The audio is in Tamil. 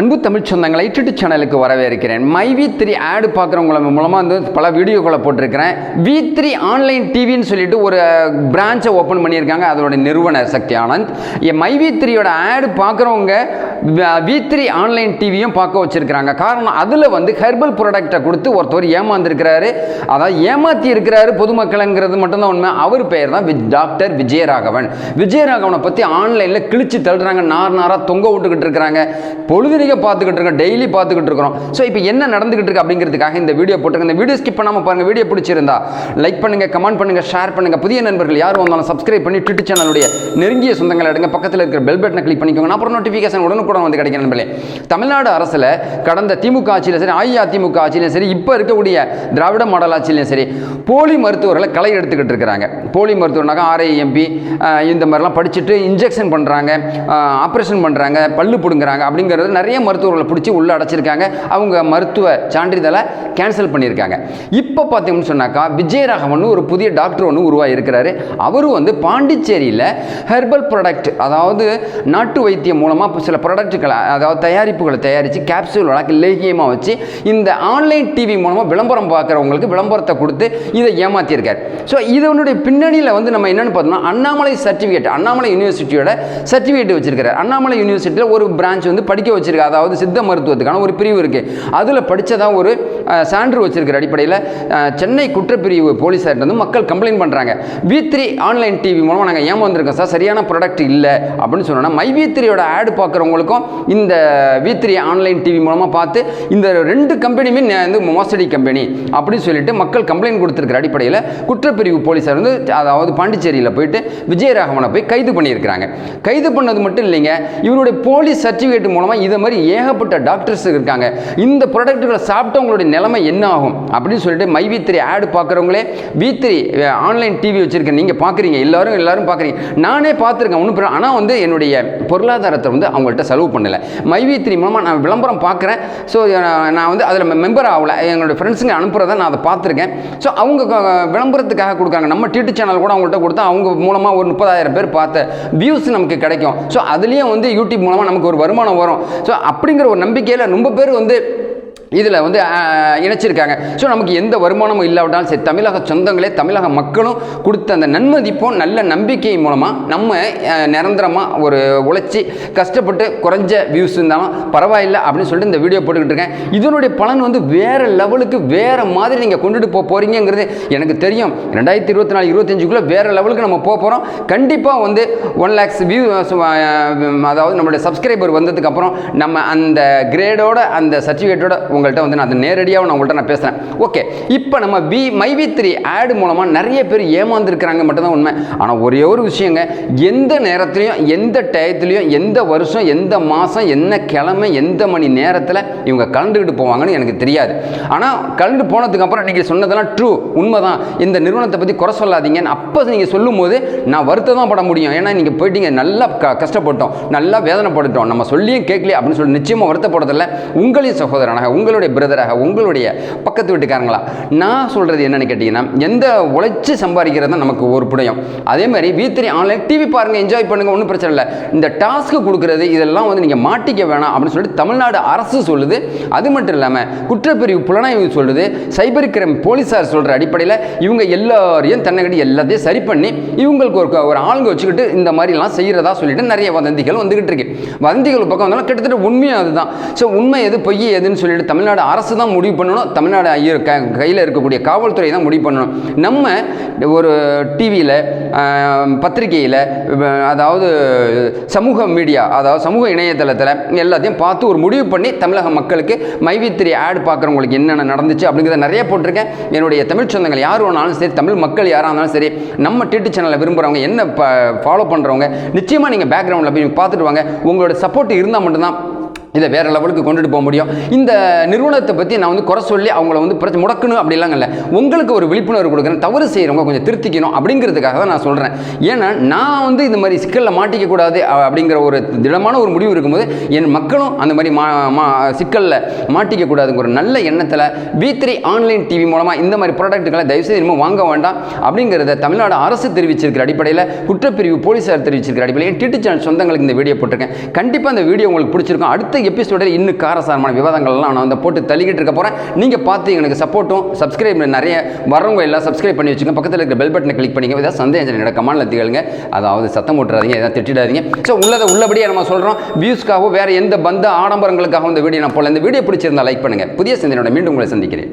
அன்பு தமிழ் சொந்தங்களை யூடியூப் சேனலுக்கு வரவேற்கிறேன். மை வி த்ரீ ஆடு பார்க்குறவங்கள மூலமாக வந்து பல வீடியோக்களை போட்டிருக்கிறேன். வி த்ரீ ஆன்லைன் டிவின்னு சொல்லிட்டு ஒரு பிரான்ச்சை ஓப்பன் பண்ணியிருக்காங்க. அதோட நிறுவனர் சக்தி ஆனந்த் மை வி த்ரீயோட ஆடு பார்க்குறவங்க வி த்ரீ ஆன்லைன் டிவியும் பார்க்க வச்சுருக்கிறாங்க. காரணம் அதில் வந்து ஹெர்பல் ப்ராடக்டை கொடுத்து ஒருத்தர் ஏமாந்துருக்கிறாரு. அதாவது ஏமாற்றி இருக்கிறாரு பொதுமக்களுங்கிறது மட்டும்தான் உண்மை. அவர் பெயர் தான் வி- டாக்டர் விஜயராகவன். விஜயராகவனை பற்றி ஆன்லைனில் கிழிச்சு தள்ளுறாங்க. நார் நாராக தொங்க விட்டுக்கிட்டு இருக்கிறாங்க. பொழுதுனிக்க பார்த்துக்கிட்டு இருக்கோம். டெய்லி பார்த்துக்கிட்டு இருக்கிறோம். ஸோ இப்போ என்ன நடந்துகிட்டு இருக்கு அப்படிங்கிறதுக்காக இந்த வீடியோ போட்டுருங்க இந்த வீடியோ ஸ்கிப் பண்ணாமல் பாருங்கள் வீடியோ பிடிச்சிருந்தா லைக் பண்ணுங்கள் கமெண்ட் பண்ணுங்கள் ஷேர் பண்ணுங்கள் புதிய நண்பர்கள் யார் வந்தாலும் சப்ஸ்கிரைப் பண்ணி ட்விட்டர் சேனலுடைய நெருங்கிய சொந்தங்கள் எடுங்க. பக்கத்தில் இருக்கிற பெல் பட்டனை கிளிக் பண்ணிக்கோங்க. அப்புறம் நோட்டிஃபிகேஷன் உடனுக்குடன் வந்து கிடைக்கும் நண்பர்களே. தமிழ்நாடு அரசில் கடந்த திமுக ஆட்சியில் சரி அஇஅதிமுக ஆட்சியிலும் சரி இப்போ இருக்கக்கூடிய திராவிட மாடல் ஆட்சியிலும் சரி போலி மருத்துவர்களை களை எடுத்துக்கிட்டு இருக்கிறாங்க. போலி மருத்துவர்னாக்கா ஆர்ஐஎம்பி இந்த மாதிரிலாம் படிச்சுட்டு இன்ஜெக்ஷன் பண்ணுறாங்க ஆப்ரேஷன் பண்ணுறாங்க பல்லு பிடுங்குறாங்க அப்படிங்கிறது நிறைய மருத்துவர்களை பிடிச்சி உள்ளே அடைச்சிருக்காங்க. அவங்க மருத்துவ சான்றிதழை கேன்சல் பண்ணியிருக்காங்க. இப்போ பார்த்தீங்கன்னு சொன்னாக்கா விஜயராகவன் ஒரு புதிய டாக்டர் ஒன்று உருவாகி இருக்கிறாரு அவரும் வந்து பாண்டிச்சேரியில் ஹெர்பல் ப்ராடக்ட் அதாவது நாட்டு வைத்தியம் மூலமாக சில ப்ராடக்ட் ப்ராடக்ட்டுகளை அதாவது தயாரிப்புகளை தயாரித்து கேப்சூல் வழக்கு லேகியமாக வச்சு இந்த ஆன்லைன் டிவி மூலமாக விளம்பரம் பார்க்குறவங்களுக்கு விளம்பரத்தை கொடுத்து இதை ஏமாற்றியிருக்கார் ஸோ இதனுடைய பின்னணியில் வந்து நம்ம என்னென்னு பார்த்தோம்னா அண்ணாமலை சர்டிஃபிகேட் அண்ணாமலை யூனிவர்சிட்டியோட சர்டிஃபிகேட் வச்சிருக்காரு அண்ணாமலை யூனிவர்சிட்டியில் ஒரு பிரான்ச் வந்து படிக்க வச்சிருக்காரு. அதாவது சித்த மருத்துவத்துக்கான ஒரு பிரிவு இருக்குது அதில் படித்ததான் ஒரு சான்று வச்சிருக்கிற அடிப்படையில் சென்னை குற்றப்பிரிவு போலீஸார்ட்ட வந்து மக்கள் கம்ப்ளைண்ட் பண்ணுறாங்க வி த்ரீ ஆன்லைன் டிவி மூலமாக நாங்கள் ஏமாந்துருக்கோம். சார் சரியான ப்ராடக்ட் இல்லை அப்படின்னு சொன்னோன்னா மை வி த்ரீயோட ஆடு பார்க்குறவங்களுக்கும் இந்த வி த்ரீ ஆன்லைன் டிவி மூலமாக பார்த்து இந்த ரெண்டு கம்பெனியுமே வந்து மோசடி கம்பெனி அப்படின்னு சொல்லிட்டு மக்கள் கம்ப்ளைண்ட் கொடுத்துருக்கிற அடிப்படையில் குற்றப்பிரிவு போலீஸார் வந்து அதாவது பாண்டிச்சேரியில் போயிட்டு விஜயராகவனை போய் கைது பண்ணியிருக்கிறாங்க. கைது பண்ணது மட்டும் இல்லைங்க இவருடைய போலீஸ் சர்டிஃபிகேட் மூலமாக இதை மாதிரி ஏகப்பட்ட டாக்டர்ஸ் இருக்காங்க. இந்த ப்ராடக்ட்டுகளை சாப்பிட்டவங்களுடைய நிலைமை என்ன ஆகும் அப்படின்னு சொல்லிட்டு மை வி த்ரீ ஆடு பார்க்குறவங்களே வி த்ரீ ஆன்லைன் டிவி வச்சுருக்கேன் நீங்கள் பார்க்குறீங்க எல்லாரும் எல்லாரும் பார்க்குறீங்க. நானே பார்த்துருக்கேன் ஒன்றும் ஆனால் வந்து என்னுடைய பொருளாதாரத்தை வந்து அவங்கள்ட்ட செலவு பண்ணலை. மைவி த்ரீ மூலமாக நான் விளம்பரம் பார்க்குறேன் ஸோ நான் வந்து அதில் மெம்பர் ஆகலை. என்னோட ஃப்ரெண்ட்ஸுங்க அனுப்புகிறத நான் அதை பார்த்துருக்கேன் ஸோ அவங்க விளம்பரத்துக்காக கொடுக்குறாங்க நம்ம டியூட்டி சேனல் கூட அவங்கள்ட்ட கொடுத்தா அவங்க மூலமாக ஒரு முப்பதாயிரம் பேர் பார்த்த வியூஸ் நமக்கு கிடைக்கும். ஸோ அதுலேயும் வந்து யூடியூப் மூலமாக நமக்கு ஒரு வருமானம் வரும். ஸோ அப்படிங்கிற ஒரு நம்பிக்கையில் ரொம்ப பேர் வந்து இதில் வந்து இணைச்சிருக்காங்க. ஸோ நமக்கு எந்த வருமானமும் இல்லாவிட்டாலும் சரி தமிழக சொந்தங்களே தமிழக மக்களும் கொடுத்த அந்த நன்மதிப்பும் நல்ல நம்பிக்கை மூலமாக நம்ம நிரந்தரமாக ஒரு உழைச்சி கஷ்டப்பட்டு குறைஞ்ச வியூஸ் இருந்தாலும் பரவாயில்லை அப்படின்னு சொல்லிட்டு இந்த வீடியோ போட்டுக்கிட்டு இருக்கேன். இதனுடைய பலன் வந்து வேறு லெவலுக்கு வேறு மாதிரி நீங்கள் கொண்டுட்டு போக போகிறீங்கிறது எனக்கு தெரியும். ரெண்டாயிரத்தி இருபத்தி நாலு இருபத்தஞ்சுக்குள்ளே வேறு லெவலுக்கு நம்ம போக போகிறோம் கண்டிப்பாக வந்து ஒன் லேக்ஸ் வியூ அதாவது நம்மளுடைய சப்ஸ்கிரைபர் வந்ததுக்கப்புறம் நம்ம அந்த கிரேடோட அந்த சர்டிஃபிகேட்டோட உங்கள்கிட்ட வந்து நான் அதை நேரடியாக நான் உங்கள்கிட்ட நான் பேசுகிறேன் ஓகே இப்போ நம்ம வி மை வி த்ரீ ஆடு மூலமாக நிறைய பேர் ஏமாந்துருக்கிறாங்க மட்டும்தான் உண்மை. ஆனால் ஒரே ஒரு விஷயங்க எந்த நேரத்துலையும் எந்த டயத்துலையும் எந்த வருஷம் எந்த மாதம் என்ன கிழமை எந்த மணி நேரத்தில் இவங்க கலந்துக்கிட்டு போவாங்கன்னு எனக்கு தெரியாது. ஆனால் கலந்து போனதுக்கப்புறம் நீங்கள் சொன்னதெல்லாம் ட்ரூ உண்மைதான். இந்த நிறுவனத்தை பற்றி குறை சொல்லாதீங்கன்னு அப்போ நீங்கள் சொல்லும்போது நான் வருத்தம் தான் பட முடியும். ஏன்னா நீங்கள் போயிட்டீங்க நல்லா க கஷ்டப்பட்டோம் நல்லா வேதனைப்பட்டுட்டோம். நம்ம சொல்லியும் கேட்கலையே அப்படின்னு சொல்லி நிச்சயமாக வருத்தப்படுறதில்ல. உங்களின் சகோதரனாக உங்களுடைய பிரதராக உங்களுடைய பக்கத்து வீட்டுக்காரங்களா? நான் சொல்கிறது என்னென்னு கேட்டிங்கன்னா எந்த உழைச்சி சம்பாதிக்கிறது தான் நமக்கு ஒரு புடையும் அதே மாதிரி வீத்திரி ஆன்லைன் டிவி பாருங்கள் என்ஜாய் பண்ணுங்கள் ஒன்றும் பிரச்சனை இல்லை. இந்த டாஸ்க்கு கொடுக்குறது இதெல்லாம் வந்து நீங்கள் மாட்டிக்க வேணாம் அப்படின்னு சொல்லிட்டு தமிழ்நாடு அரசு சொல்லுது. அது மட்டும் இல்லாமல் குற்றப்பிரிவு புலனாய்வு சொல்லுது. சைபர் கிரைம் போலீஸார் சொல்கிற அடிப்படையில் இவங்க எல்லாரையும் தன்னகடி எல்லாத்தையும் சரி பண்ணி இவங்களுக்கு ஒரு ஒரு ஆளுங்க வச்சுக்கிட்டு இந்த மாதிரிலாம் செய்கிறதா சொல்லிட்டு நிறைய வதந்திகள் வந்துக்கிட்டு இருக்கு. வதந்திகள் பக்கம் வந்தாலும் கிட்டத்தட்ட உண்மையும் அதுதான். ஸோ உண்மை எது பொய் எதுன்னு சொல்லிட்டு தமிழ்நாடு அரசு தான் முடிவு பண்ணணும். தமிழ்நாடு ஐயர் க கையில் இருக்கக்கூடிய காவல்துறை தான் முடிவு பண்ணணும். நம்ம ஒரு டிவியில் பத்திரிகையில் அதாவது சமூக மீடியா அதாவது சமூக இணையதளத்தில் எல்லாத்தையும் பார்த்து ஒரு முடிவு பண்ணி தமிழக மக்களுக்கு மைவித்திரி ஆட் பார்க்குறவங்களுக்கு என்னென்ன நடந்துச்சு அப்படிங்கிறத நிறைய போட்டிருக்கேன். என்னுடைய தமிழ் சொந்தங்கள் யார் வேணாலும் சரி தமிழ் மக்கள் யாராக இருந்தாலும் சரி நம்ம டிடி சேனலை விரும்புகிறவங்க என்ன ஃபாலோ பண்ணுறவங்க நிச்சயமாக நீங்கள் பேக்ரவுண்டில் போய் பார்த்துட்டு வாங்க. உங்களோட சப்போர்ட் இருந்தால் மட்டும்தான் இதை வேறு லெவலுக்கு கொண்டுட்டு போக முடியும். இந்த நிறுவனத்தை பற்றி நான் வந்து குறை சொல்லி அவங்கள வந்து பிரச்சனை முடக்கணும் அப்படிலாம் இல்லை. உங்களுக்கு ஒரு விழிப்புணர்வு கொடுக்குறேன் தவறு செய்கிறவங்க கொஞ்சம் திருத்திக்கணும் அப்படிங்கிறதுக்காக தான் நான் சொல்கிறேன் ஏன்னா நான் வந்து இந்த மாதிரி சிக்கலில் மாட்டிக்கக்கூடாது அப்படிங்கிற ஒரு திடமான ஒரு முடிவு இருக்கும்போது என் மக்களும் அந்த மாதிரி மா மா சிக்கலில் மாட்டிக்கக்கூடாதுங்கிற ஒரு நல்ல எண்ணத்தில் வி த்ரீ ஆன்லைன் டிவி மூலமாக இந்த மாதிரி ப்ராடக்ட்டுகளை தயவுசெய்து இனிமேல் வாங்க வேண்டாம் அப்படிங்கிறத தமிழ்நாடு அரசு தெரிவிச்சிருக்கிற அடிப்படையில் குற்றப்பிரிவு போலீஸார் தெரிவிச்சிருக்கிற அடிப்படையில் டிடி சேனல் சொந்தங்களுக்கு இந்த வீடியோ போட்டிருக்கேன். கண்டிப்பாக அந்த வீடியோ உங்களுக்கு பிடிச்சிருக்கும். அடுத்த எபிசோடில் இன்னும் காரசாரமான விவாதங்கள்லாம் நான் வந்து போட்டு தள்ளிக்கிட்டு இருக்க போகிறேன் நீங்கள் பார்த்து எனக்கு சப்போர்ட்டும் சப்ஸ்கிரைப் நிறைய வரவங்க எல்லாம் சப்ஸ்கிரைப் பண்ணி வச்சுக்கோங்க. பக்கத்தில் இருக்கிற பெல் பட்டனை கிளிக் பண்ணிங்க ஏதாவது சந்தேகம் நடக்கமான கமெண்ட்ல அதாவது சத்தம் போட்டுறாதீங்க எதாவது திட்டிடாதீங்க. ஸோ உள்ளதை உள்ளபடியே நம்ம சொல்கிறோம் வியூஸ்க்காகவோ வேறு எந்த பந்த ஆடம்பரங்களுக்காகவும் இந்த வீடியோ நான் போல இந்த வீடியோ பிடிச்சிருந்தா லைக் பண்ணுங்கள் புதிய சிந்தனையோட மீண்டும் உங்களை சந்திக்கிறேன்.